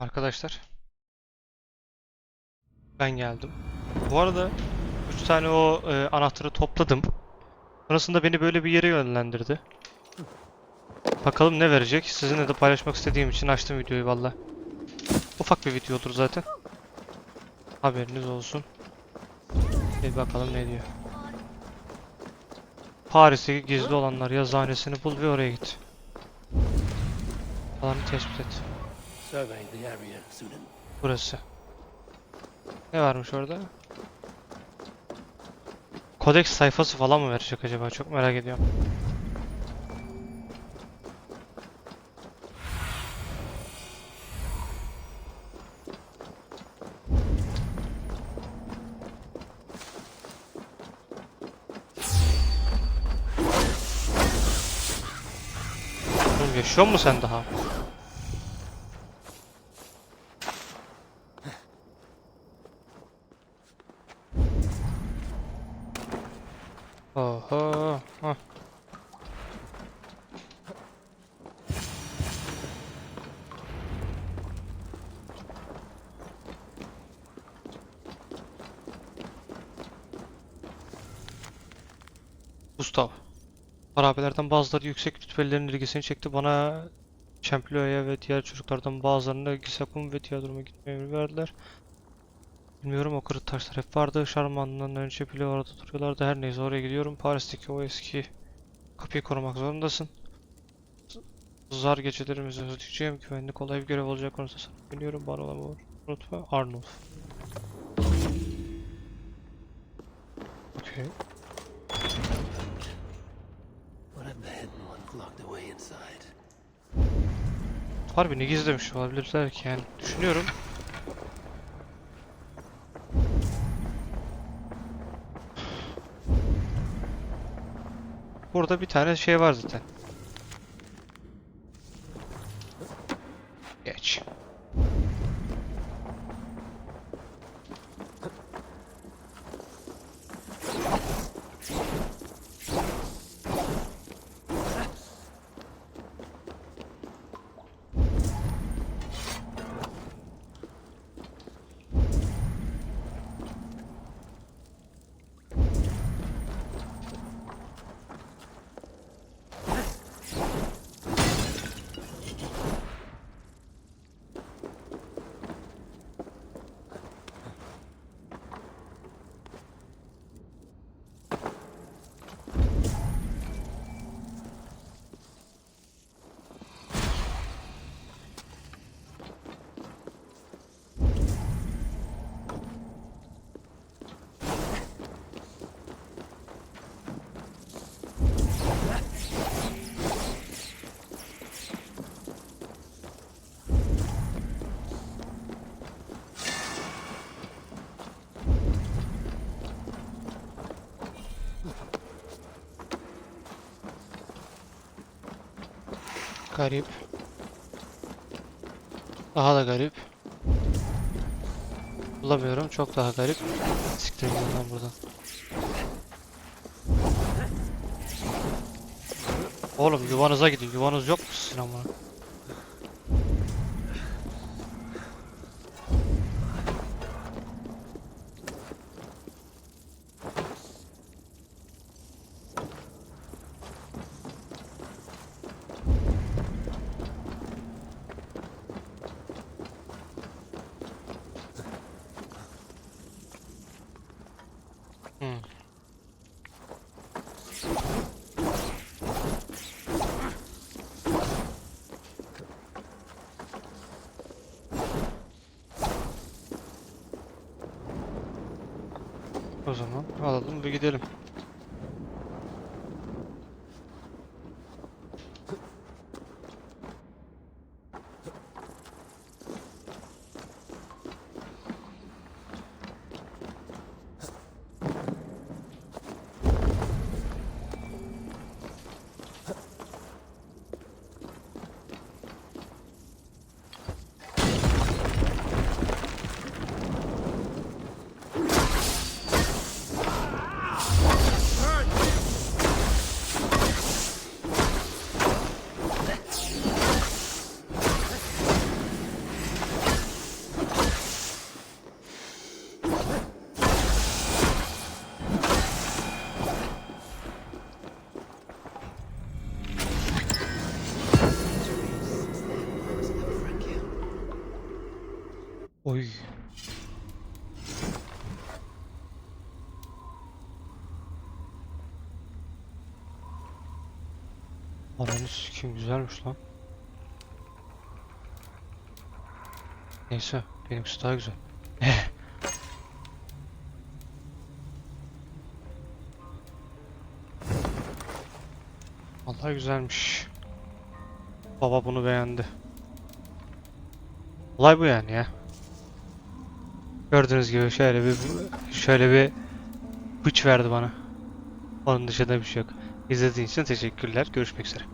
Arkadaşlar. Ben geldim. Bu arada 3 tane o e, anahtarı topladım. Sonrasında beni böyle bir yere yönlendirdi. Bakalım ne verecek. Sizinle de paylaşmak istediğim için açtım videoyu valla. Ufak bir video olur zaten. Haberiniz olsun. Bir bakalım ne diyor. Paris'teki gizli olanlar yazıhanesini bul ve oraya git. Alanı tespit et. Burası. Ne varmış orada? Kodeks sayfası falan mı verecek acaba? Çok merak ediyorum. Oğlum yaşıyor mu sen daha? Oho. Hah. Gustav. Harabelerden bazıları yüksek rütbelilerin ilgisini çekti. Bana Champlo'ya ve diğer çocuklardan bazılarına Gisakun ve Diadrum'a gitmeye emir verdiler. Bilmiyorum o kırık taşlar hep vardı. Şarman'dan önce bile orada duruyorlardı. Her neyse oraya gidiyorum. Paris'teki o eski kapıyı korumak zorundasın. Zar gecelerimizi özleyeceğim. Güvenlik kolay bir görev olacak konusunda sana güveniyorum. Bana olan bu. Unutma Arnulf. Okay. Harbi ne gizlemiş olabilirler ki yani. Düşünüyorum. Burada bir tane şey var zaten. Geç. Garip. Daha da garip. Bulamıyorum. Çok daha garip. Siktir lan buradan. Oğlum yuvanıza gidin. Yuvanız yok mu sizin amına? O zaman alalım bir gidelim. Oy. Ananı sikim güzelmiş lan. Neyse benimkisi daha güzel. Vallahi güzelmiş. Baba bunu beğendi. Olay bu yani ya. Gördüğünüz gibi şöyle bir şöyle bir bıç verdi bana. Onun dışında bir şey yok. İzlediğiniz için teşekkürler. Görüşmek üzere.